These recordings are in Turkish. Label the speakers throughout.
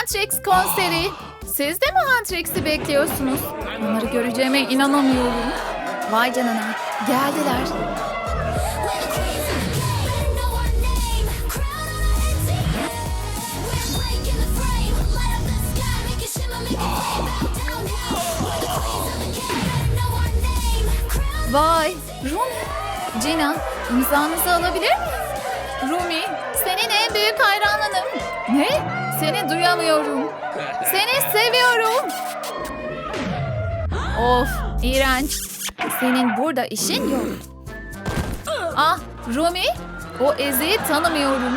Speaker 1: Huntrix konseri. Siz de mi Huntrix'i bekliyorsunuz? Onları göreceğime inanamıyorum. Vay canına. Geldiler. Vay. Rumi. Cina, imzanızı alabilir miyim? Rumi, senin en büyük hayranınım. Ne? Seni duyamıyorum. Seni seviyorum. Of, iğrenç. Senin burada işin yok. Ah, Rumi, o Ezi'yi tanımıyorum.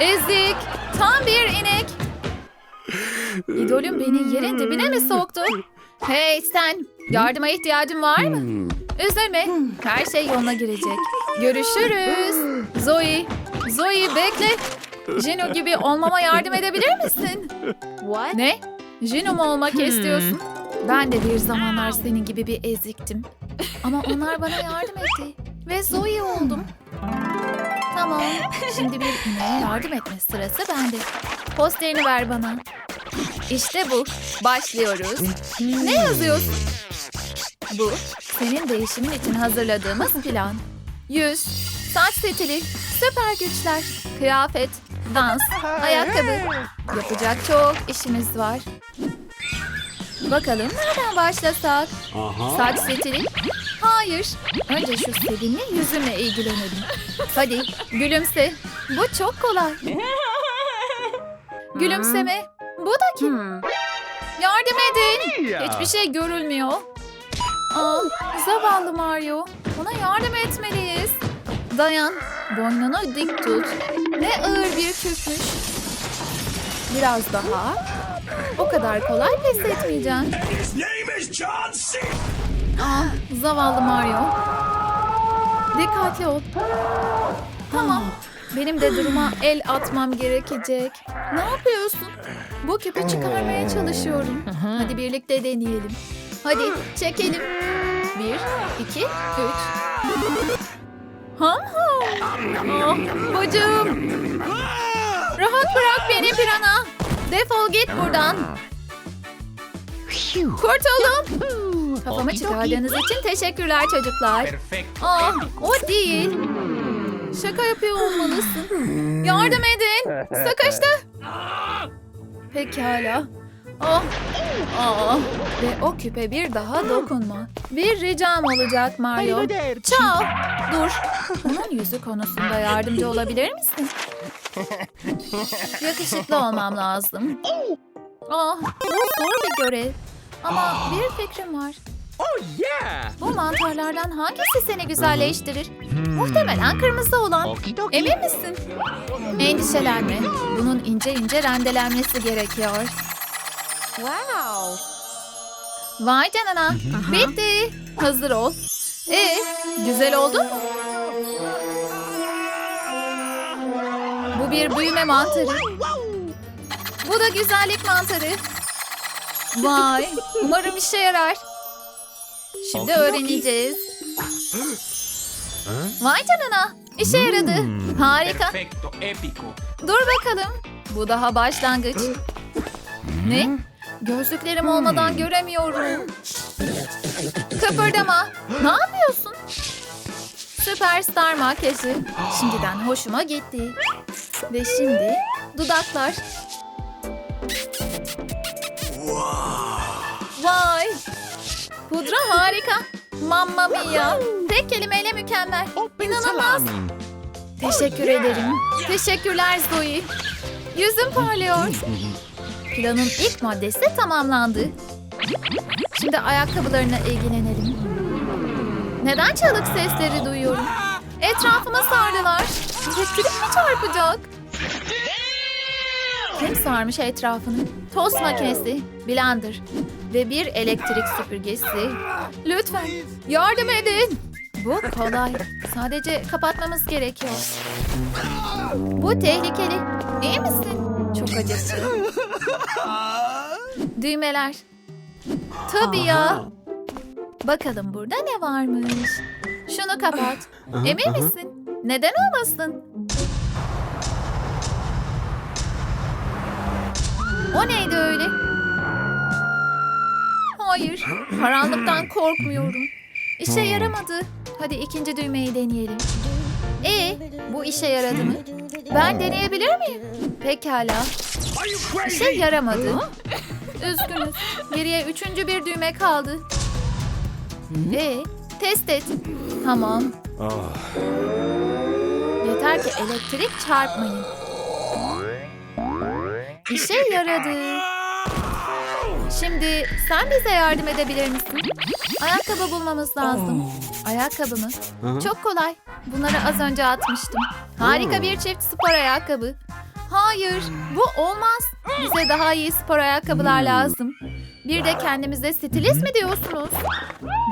Speaker 1: Ezik, tam bir inek. İdolüm beni yerin dibine mi soktu? Hey sen, yardıma ihtiyacın var mı? Üzülme, her şey yoluna girecek. Görüşürüz. Zoe, Zoe bekle. Jino gibi olmama yardım edebilir misin?
Speaker 2: What?
Speaker 1: Ne? Jino mu olmak istiyorsun? Ben de bir zamanlar senin gibi bir eziktim. Ama onlar bana yardım etti. Ve Zoe oldum. Tamam. Şimdi bir ineğe yardım etme sırası bende. Posterini ver bana. İşte bu. Başlıyoruz. Ne yazıyorsun? Bu senin değişimin için hazırladığımız plan. Yüz, saç stili, süper güçler, kıyafet, dans, ayakkabı. Yapacak çok işimiz var. Bakalım nereden başlasak? Saç stili? Hayır. Önce şu sevimli yüzünle ilgilenelim. Hadi gülümse. Bu çok kolay. Gülümseme. Bu da kim? Yardım edin. Hiçbir şey görülmüyor. Aa, zavallı Mario. Ona yardım etmeliyiz. Dayan. Boynunu dik tut. Ne ağır bir küpmüş. Biraz daha. O kadar kolay pes etmeyeceğim. Ah, zavallı Mario. Dikkatli ol. Tamam. Benim de duruma el atmam gerekecek. Ne yapıyorsun? Bu küpü çıkarmaya çalışıyorum. Hadi birlikte deneyelim. Hadi çekelim. Bir, iki, üç. Ham ham. Ah, bacım. Rahat bırak beni pirana. Defol git buradan. Kurtuldum. Kafamı çıkardığınız için teşekkürler çocuklar. Aa, o değil. Şaka yapıyor olmalısın. Yardım edin. Sıkıştı. Pekala. Ah. Aa, ve o küpe bir daha dokunma. Bir ricam olacak Mario. Ciao. Dur. Onun yüzü konusunda yardımcı olabilir misin? Yakışıklı olmam lazım. Ah, bu zor bir görev. Ama bir fikrim var.
Speaker 3: Oh yeah.
Speaker 1: Bu mantarlardan hangisi seni güzelleştirir? Muhtemelen kırmızı olan.
Speaker 3: Okidoki.
Speaker 1: Emin misin? Endişelenme. Bunun ince ince rendelenmesi gerekiyor.
Speaker 2: Wow.
Speaker 1: Vay canına. Bitti. Hazır ol. Ee, güzel oldu mu? Bu bir büyüme mantarı. Bu da güzellik mantarı. Vay, umarım işe yarar. Şimdi öğreneceğiz. Vay canına, işe yaradı. Harika. Dur bakalım. Bu daha başlangıç. Ne? Gözlüklerim olmadan göremiyorum. Kıpırdama. Ne yapıyorsun? Süperstar makyajı. Şimdiden hoşuma gitti. Ve şimdi dudaklar. Vay. Pudra harika. Mamma mia. Tek kelimeyle mükemmel. İnanılmaz. Teşekkür ederim. Teşekkürler Zoe. Yüzüm parlıyor. Planın ilk maddesi tamamlandı. Şimdi ayakkabılarına ilgilenelim. Neden çalık sesleri duyuyorum? Etrafıma sardılar. Elektrik mi çarpacak? Kim sarmış etrafını? Tost makinesi, blender ve bir elektrik süpürgesi. Lütfen yardım edin. Bu kolay. Sadece kapatmamız gerekiyor. Bu tehlikeli. İyi misin? Çok acısı. Düğmeler. Tabii ya. Bakalım burada ne varmış. Şunu kapat. Emin misin? Neden olmasın? O neydi öyle? Hayır, karanlıktan korkmuyorum. İşe yaramadı. Hadi ikinci düğmeyi deneyelim. E, bu işe yaradı mı? Ben deneyebilir miyim? Pekala. İşe yaramadı. Üzgünüz. Geriye üçüncü bir düğme kaldı. E, test et. Tamam. Yeter ki elektrik çarpmayın. İşe yaradı. Şimdi sen bize yardım edebilir misin? Ayakkabı bulmamız lazım. Ayakkabı mı? Çok kolay. Bunları az önce atmıştım. Harika bir çift spor ayakkabı. Hayır, bu olmaz. Bize daha iyi spor ayakkabılar lazım. Bir de kendimize stilist mi diyorsunuz?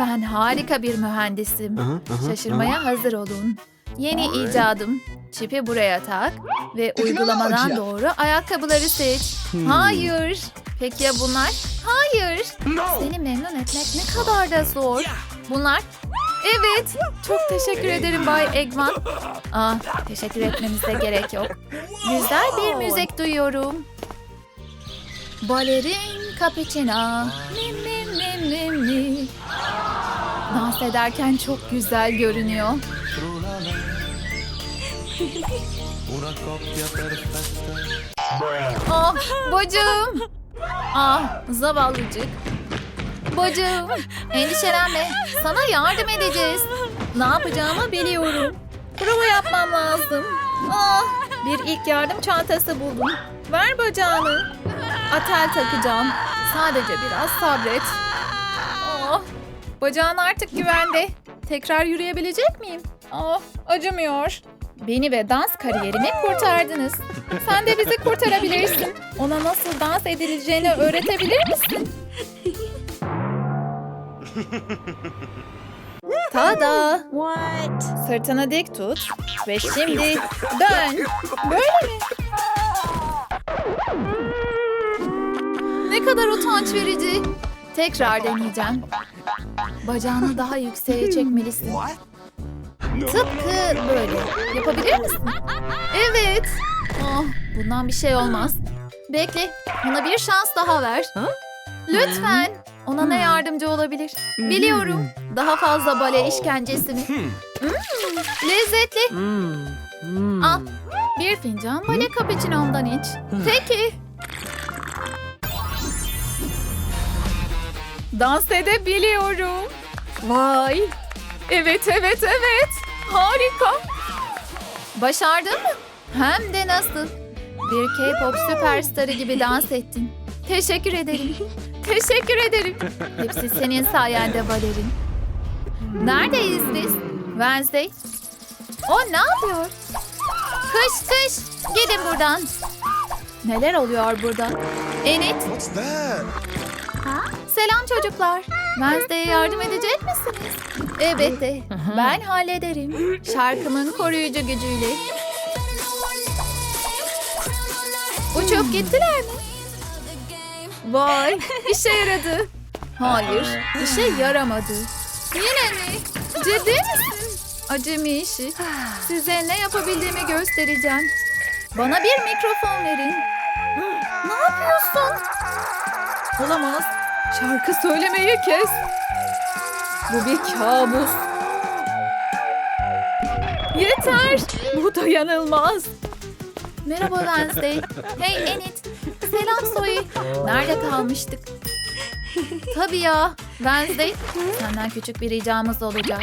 Speaker 1: Ben harika bir mühendisim. Şaşırmaya hazır olun. Yeni icadım. Çipi buraya tak ve uygulamadan doğru ayakkabıları seç. Hayır. Peki ya bunlar? Hayır. Seni memnun etmek ne kadar da zor. Bunlar? Evet. Çok teşekkür ederim Bay Eggman. Ah, teşekkür etmemize gerek yok. Güzel bir müzik duyuyorum. Balerin cappuccino. Mi mi mi mi mi. Dans ederken çok güzel görünüyor. Ah, bacım. Ah, zavallıcık. Bacım, endişelenme. Sana yardım edeceğiz. Ne yapacağımı biliyorum. Prova yapmam lazım. Ah, bir ilk yardım çantası buldum. Ver bacağını. Atel takacağım. Sadece biraz sabret. Ah, bacağın artık güvende. Tekrar yürüyebilecek miyim? Ah, acımıyor. Beni ve dans kariyerimi kurtardınız. Sen de bizi kurtarabilirsin. Ona nasıl dans edileceğini öğretebilir misin? Tada!
Speaker 2: What?
Speaker 1: Sırtını dik tut ve şimdi dön. Böyle mi? Ne kadar utanç verici. Tekrar deneyeceğim. Bacağını daha yükseğe çekmelisin. Tıpkı böyle. Yapabilir misin? Evet. Oh, bundan bir şey olmaz. Bekle, ona bir şans daha ver. Lütfen. Ona ne yardımcı olabilir? Biliyorum. Daha fazla bale işkencesi mi? Hmm, lezzetli. Al. Bir fincan bale cappuccino'mdan iç. Peki. Dans edebiliyorum. Vay. Evet, evet, evet. Harika. Başardın mı? Hem de nasıl? Bir K-pop süperstarı gibi dans ettin. Teşekkür ederim. Teşekkür ederim. Hepsi senin sayende balerin. Neredeyiz biz? Wednesday. O ne yapıyor? Kış kış. Gidin buradan. Neler oluyor burada?
Speaker 4: That?
Speaker 1: Selam çocuklar. Wednesday'e yardım edecek misiniz? Elbette. Ben hallederim. Şarkımın koruyucu gücüyle. Uçup gittiler mi? Vay, işe yaradı. Hayır, işe yaramadı. Yine mi? Ciddi misin? Acemi işi. Size ne yapabildiğimi göstereceğim. Bana bir mikrofon verin. Ne yapıyorsun? Olamaz. Şarkı söylemeyi kes. Bu bir kabus. Yeter. Bu dayanılmaz. Merhaba Wednesday. Hey Enid. Selam Zoe. Nerede kalmıştık? Tabii ya. Wednesday. Senden küçük bir ricamız olacak.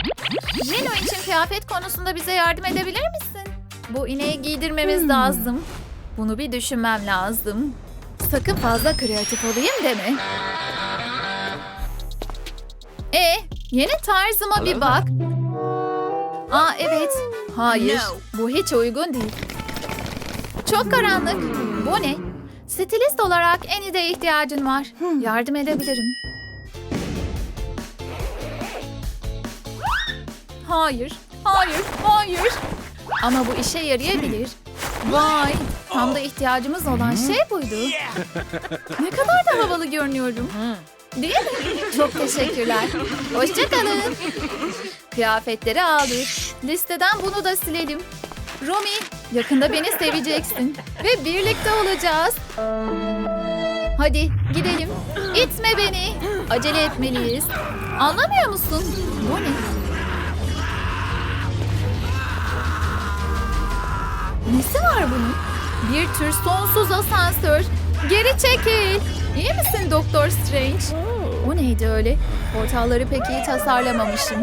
Speaker 1: Jeno için kıyafet konusunda bize yardım edebilir misin? Bu ineği giydirmemiz lazım. Bunu bir düşünmem lazım. Sakın fazla kreatif olayım deme. E, yeni tarzıma bir bak. Aa evet. Hayır. Bu hiç uygun değil. Çok karanlık. Bu ne? Stilist olarak Eni'de ihtiyacın var. Yardım edebilirim. Hayır, hayır, hayır. Ama bu işe yarayabilir. Vay, tam da ihtiyacımız olan şey buydu. Ne kadar da havalı görünüyorum. Değil mi? Çok teşekkürler. Hoşçakalın. Kıyafetleri aldık. Listeden bunu da silelim. Romy, yakında beni seveceksin. Ve birlikte olacağız. Hadi gidelim. İtme beni. Acele etmeliyiz. Anlamıyor musun? Bu ne? Nesi var bunun? Bir tür sonsuz asansör. Geri çekil. İyi misin Doktor Strange? O neydi öyle? Portalları pek iyi tasarlamamışım.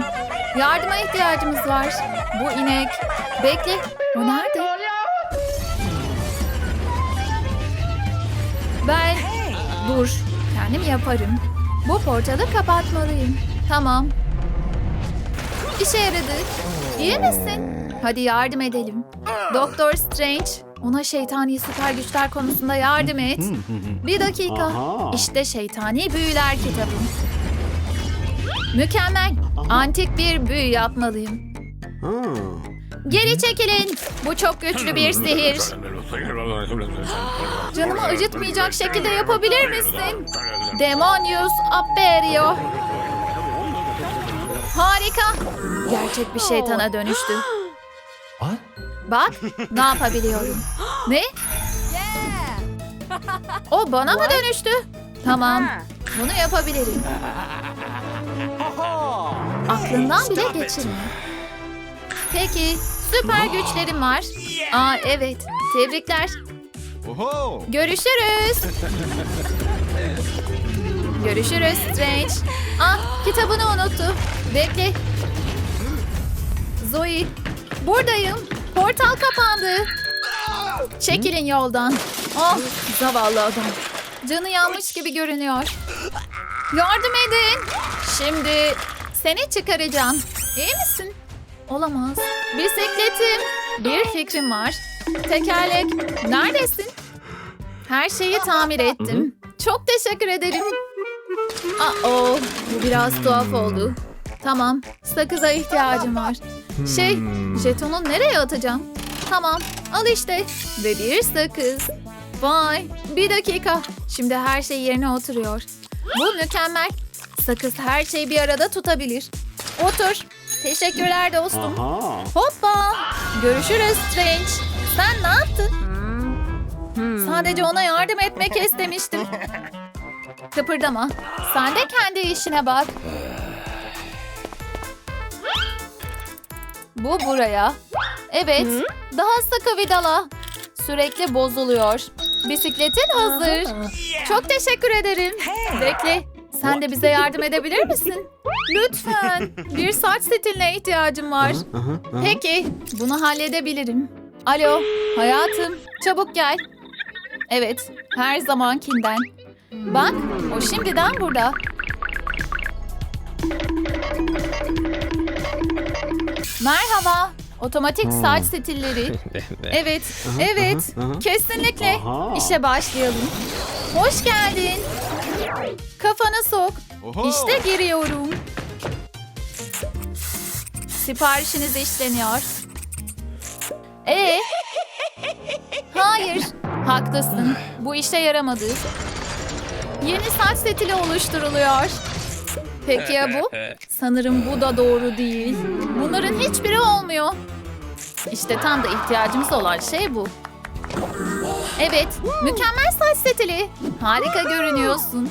Speaker 1: Yardıma ihtiyacımız var. Bu inek. Bekle. O nerede? Dur. Kendim yaparım. Bu portalı kapatmalıyım. Tamam. İşe yaradı. İyi misin? Hadi yardım edelim. Doktor Strange, ona şeytani süper güçler konusunda yardım et. Bir dakika. İşte şeytani büyüler kitabım. Mükemmel. Antik bir büyü yapmalıyım. Geri çekilin. Bu çok güçlü bir sihir. Canımı acıtmayacak şekilde yapabilir misin? Demonius Aperio. Harika. Gerçek bir şeytana dönüştü. Bak ne yapabiliyorum. Ne? O bana mı dönüştü? Tamam. Bunu yapabilirim. Aklından bile geçirme. Peki süper güçlerim var. Aa evet. Tebrikler.
Speaker 4: Oho.
Speaker 1: Görüşürüz. Görüşürüz Strange. Ah kitabını unuttu. Bekle. Zoe. Buradayım. Portal kapandı. Çekilin yoldan. Ah zavallı adam. Canı yanmış gibi görünüyor. Yardım edin. Şimdi seni çıkaracağım. İyi misin? Olamaz. Bisikletim. Bir fikrim var. Tekerlek. Neredesin? Her şeyi tamir ettim. Çok teşekkür ederim. Aa, bu biraz tuhaf oldu. Tamam, sakıza ihtiyacım var. Şey, jetonu nereye atacağım? Tamam, al işte. Ve bir sakız. Vay, bir dakika. Şimdi her şey yerine oturuyor. Bu mükemmel. Sakız her şeyi bir arada tutabilir. Otur. Teşekkürler dostum. Hoppa. Görüşürüz Strange. Sen ne yaptın? Sadece ona yardım etmek istemiştim. Kıpırdama. Sen de kendi işine bak. Bu buraya. Evet. Daha sıkı vidala. Sürekli bozuluyor. Bisikletin hazır. Çok teşekkür ederim. Bekle. Sen de bize yardım edebilir misin? Lütfen. Bir saç stiline ihtiyacım var. Peki. Bunu halledebilirim. Alo. Hayatım. Çabuk gel. Evet. Her zamankinden. Bak. O şimdiden burada. Merhaba. Otomatik saç stilleri. Evet, evet. Kesinlikle. İşe başlayalım. Hoş geldin. Kafanı sok.
Speaker 4: Oho.
Speaker 1: İşte giriyorum. Siparişiniz işleniyor. Ee? Hayır. Haklısın. Bu işe yaramadı. Yeni saç stili oluşturuluyor. Peki ya bu? Sanırım bu da doğru değil. Bunların hiçbiri olmuyor. İşte tam da ihtiyacımız olan şey bu. Evet, mükemmel saç stili. Harika görünüyorsun.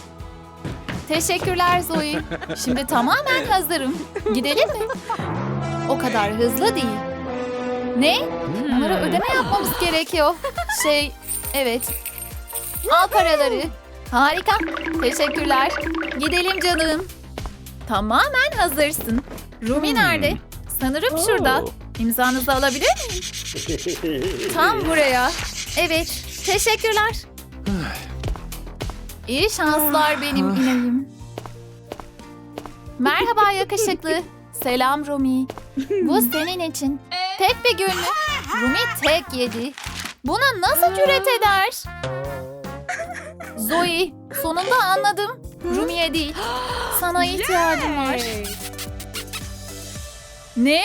Speaker 1: Teşekkürler Zoe. Şimdi tamamen hazırım. Gidelim mi? O kadar hızlı değil. Ne? Onlara ödeme yapmamız gerekiyor. Şey, evet. Al paraları. Harika. Teşekkürler. Gidelim canım. Tamamen hazırsın. Rumi nerede? Sanırım şurada. İmzanızı alabilir miyim? Tam buraya. Evet. Teşekkürler. İyi şanslar benim ineğim. Merhaba yakışıklı. Selam Rumi. Bu senin için. Tek bir günlük. Rumi tek yedi. Buna nasıl cüret eder? Zoe, sonunda anladım. Rumi'ye değil. Sana ihtiyacım var. Ne?